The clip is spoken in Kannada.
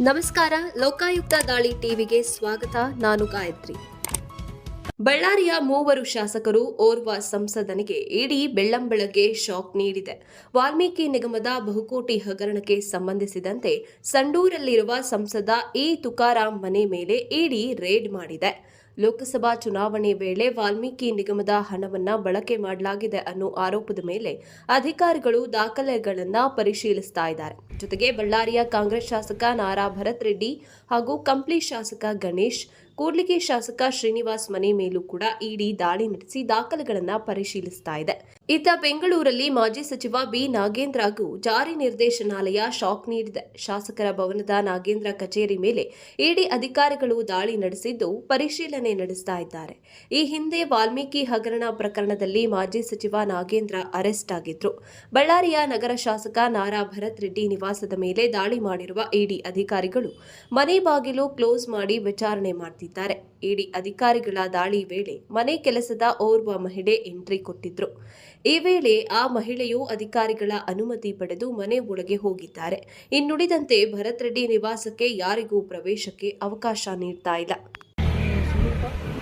ನಮಸ್ಕಾರ, ಲೋಕಾಯುಕ್ತ ದಾಳಿ ಟಿವಿಗೆ ಸ್ವಾಗತ. ನಾನು ಗಾಯತ್ರಿ. ಬಳ್ಳಾರಿಯ ಮೂವರು ಶಾಸಕರು ಓರ್ವ ಸಂಸದನಿಗೆ ಇಡೀ ಬೆಳ್ಳಂಬೆಳಗ್ಗೆ ಶಾಕ್ ನೀಡಿದೆ. ವಾಲ್ಮೀಕಿ ನಿಗಮದ ಬಹುಕೋಟಿ ಹಗರಣಕ್ಕೆ ಸಂಬಂಧಿಸಿದಂತೆ ಸಂಡೂರಲ್ಲಿರುವ ಸಂಸದ ಇ ತುಕಾರಾಂ ಮನೆ ಮೇಲೆ ಇಡಿ ರೇಡ್ ಮಾಡಿದೆ. ಲೋಕಸಭಾ ಚುನಾವಣೆ ವೇಳೆ ವಾಲ್ಮೀಕಿ ನಿಗಮದ ಹಣವನ್ನ ಬಳಕೆ ಮಾಡಲಾಗಿದೆ ಅನ್ನೋ ಆರೋಪದ ಮೇಲೆ ಅಧಿಕಾರಿಗಳು ದಾಖಲೆಗಳನ್ನ ಪರಿಶೀಲಿಸ್ತಾ ಇದ್ದಾರೆ. ಜೊತೆಗೆ ಬಳ್ಳಾರಿಯ ಕಾಂಗ್ರೆಸ್ ಶಾಸಕ ನಾರಾ ಭರತ್ ರೆಡ್ಡಿ ಹಾಗೂ ಕಂಪ್ಲಿ ಶಾಸಕ ಗಣೇಶ್, ಕೂಡ್ಲಿಗಿ ಶಾಸಕ ಶ್ರೀನಿವಾಸ್ ಮನೆ ಮೇಲೂ ಕೂಡ ಇಡಿ ದಾಳಿ ನಡೆಸಿ ದಾಖಲೆಗಳನ್ನ ಪರಿಶೀಲಿಸ್ತಾ ಇದೆ. ಇತ್ತ ಬೆಂಗಳೂರಲ್ಲಿ ಮಾಜಿ ಸಚಿವ ಬಿ. ನಾಗೇಂದ್ರ ಹಾಗೂ ಜಾರಿ ನಿರ್ದೇಶನಾಲಯ ಶಾಕ್ ನೀಡಿದೆ. ಶಾಸಕರ ಭವನದ ನಾಗೇಂದ್ರ ಕಚೇರಿ ಮೇಲೆ ಇಡಿ ಅಧಿಕಾರಿಗಳು ದಾಳಿ ನಡೆಸಿದ್ದು ಪರಿಶೀಲನೆ ನಡೆಸ್ತಾ ಇದ್ದಾರೆ. ಈ ಹಿಂದೆ ವಾಲ್ಮೀಕಿ ಹಗರಣ ಪ್ರಕರಣದಲ್ಲಿ ಮಾಜಿ ಸಚಿವ ನಾಗೇಂದ್ರ ಅರೆಸ್ಟ್ ಆಗಿದ್ರು. ಬಳ್ಳಾರಿಯ ನಗರ ಶಾಸಕ ನಾರಾ ಭರತ್ ರೆಡ್ಡಿ ನಿವಾಸದ ಮೇಲೆ ದಾಳಿ ಮಾಡಿರುವ ಇಡಿ ಅಧಿಕಾರಿಗಳು ಮನೆ ಬಾಗಿಲು ಕ್ಲೋಸ್ ಮಾಡಿ ವಿಚಾರಣೆ ಮಾಡ್ತಿದ್ದಾರೆ. ಇಡಿ ಅಧಿಕಾರಿಗಳ ದಾಳಿ ವೇಳೆ ಮನೆ ಕೆಲಸದ ಓರ್ವ ಮಹಿಳೆ ಎಂಟ್ರಿ ಕೊಟ್ಟಿದ್ರು. ಈ ವೇಳೆ ಆ ಮಹಿಳೆಯು ಅಧಿಕಾರಿಗಳ ಅನುಮತಿ ಪಡೆದು ಮನೆ ಒಳಗೆ ಹೋಗಿದ್ದಾರೆ. ಇನ್ನುಳಿದಂತೆ ಭರತ್ ರೆಡ್ಡಿ ನಿವಾಸಕ್ಕೆ ಯಾರಿಗೂ ಪ್ರವೇಶಕ್ಕೆ ಅವಕಾಶ ನೀಡ್ತಾ ಇಲ್ಲ. México.